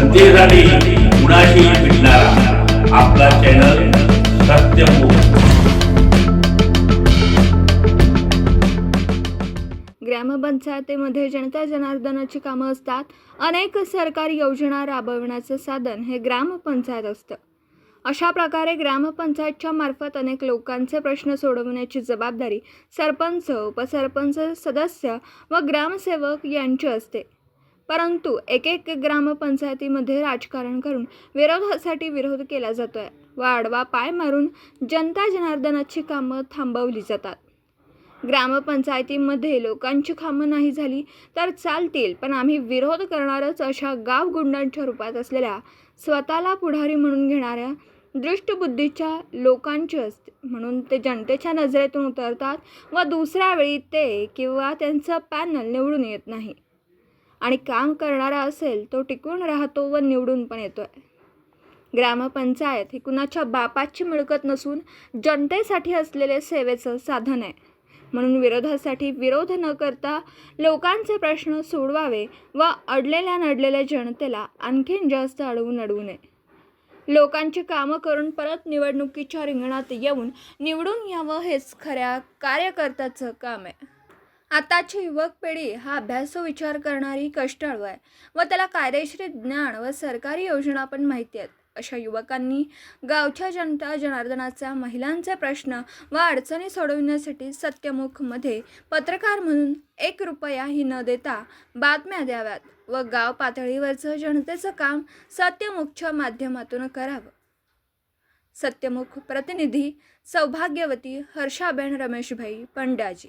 जनतेसाठी कुणाशी भेटणारा. आपला चॅनल सत्यमुख ग्रामपंचायतीमध्ये जनता जनार्दनाची कामं असतात. अनेक सरकारी योजना राबविण्याचं साधन हे ग्रामपंचायत असतं. अशा प्रकारे ग्रामपंचायतच्या मार्फत अनेक लोकांचे प्रश्न सोडवण्याची जबाबदारी सरपंच उपसरपंच सदस्य व ग्रामसेवक यांची असते. परंतु एक एक ग्रामपंचायतीमध्ये राजकारण करून विरोधासाठी विरोध केला जातोय. व आडवा पाय मारून जनता जनार्दनाची कामं थांबवली जातात. ग्रामपंचायतीमध्ये लोकांची कामं नाही झाली तर चालतील पण आम्ही विरोध करणारच अशा गाव गुंडांच्या रूपात असलेल्या स्वतःला पुढारी म्हणून घेणाऱ्या दृष्टबुद्धीच्या लोकांची असते म्हणून ते जनतेच्या नजरेतून उतरतात व दुसऱ्या वेळी ते किंवा त्यांचं पॅनल निवडून येत नाही. आणि काम करणारा असेल तो टिकून राहतो व निवडून पण येतो आहे ग्रामपंचायत ही कुणाच्या बापाची मिळकत नसून जनतेसाठी असलेले सेवेचं साधन आहे. म्हणून विरोधासाठी विरोध न करता लोकांचे प्रश्न सोडवावे व अडलेल्या नडलेल्या जनतेला आणखीन जास्त अडवून अडवू नये. लोकांची कामं करून परत निवडणुकीच्या रिंगणात येऊन निवडून यावं हेच खऱ्या कार्यकर्त्याचं काम आहे. आताची युवक पिढी हा अभ्यास विचार करणारी कष्टाळू आहे. व त्याला कायदेशीर ज्ञान व सरकारी योजना पण माहिती आहेत. अशा युवकांनी गावच्या जनता जनार्दनाचा महिलांचे प्रश्न व अडचणी सोडविण्यासाठी सत्यमुखमध्ये पत्रकार म्हणून एक रुपयाही न देता बातम्या द्याव्यात व गाव पातळीवरचं जनतेचं काम सत्यमुखच्या माध्यमातून करावं. सत्यमुख प्रतिनिधी सौभाग्यवती हर्षाबेन रमेशभाई पंड्याजी.